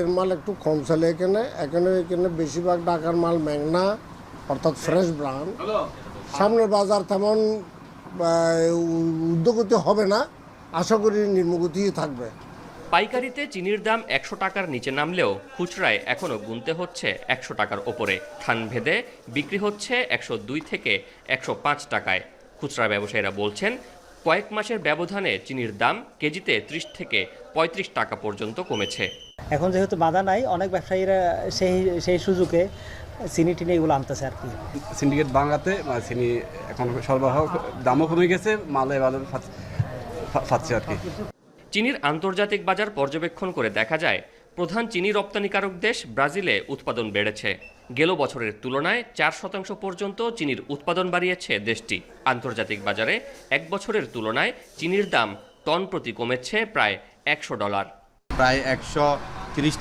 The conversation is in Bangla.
এর মাল একটু কম চলে এখানে। এখানে এখানে বেশিরভাগ ঢাকার মাল মেঘনা অর্থাৎ ফ্রেশ ব্রান সামনের বাজার তেমন উদ্যোগতি হবে না। আশা করি নির্মগতিই থাকবে। পাইকারিতে চিনির দাম একশো টাকার নিচে নামলেও খুচরায় এখনও গুনতে হচ্ছে একশো টাকার ওপরে। স্থান ভেদে বিক্রি হচ্ছে একশো দুই থেকে একশো পাঁচ টাকায়। খুচরা ব্যবসায়ীরা বলছেন কয়েক মাসের ব্যবধানে চিনির দাম কেজিতে ত্রিশ থেকে পঁয়ত্রিশ টাকা পর্যন্ত কমেছে। এখন যেহেতু বাধা নাই অনেক ব্যবসায়ীরা সেই সেই সুযোগে চিনি টিনি এগুলো আনতেছে আর কি। সিন্ডিকেট বাংলাতে মানে চিনি এখন সরবরাহ দামও কমে গেছে মালে ভালো পাচ্ছে আর কি। চিনির আন্তর্জাতিক বাজার পর্যবেক্ষণ করে দেখা যায় প্রধান চিনি রপ্তানিকারক দেশ ব্রাজিলে উৎপাদন বেড়েছে। গেল বছরের তুলনায় চার শতাংশ পর্যন্ত চিনির উৎপাদন বাড়িয়েছে দেশটি। আন্তর্জাতিক বাজারে এক বছরের তুলনায় চিনির দাম টন প্রতি কমেছে প্রায় একশো ডলার। প্রায় একশো তিরিশ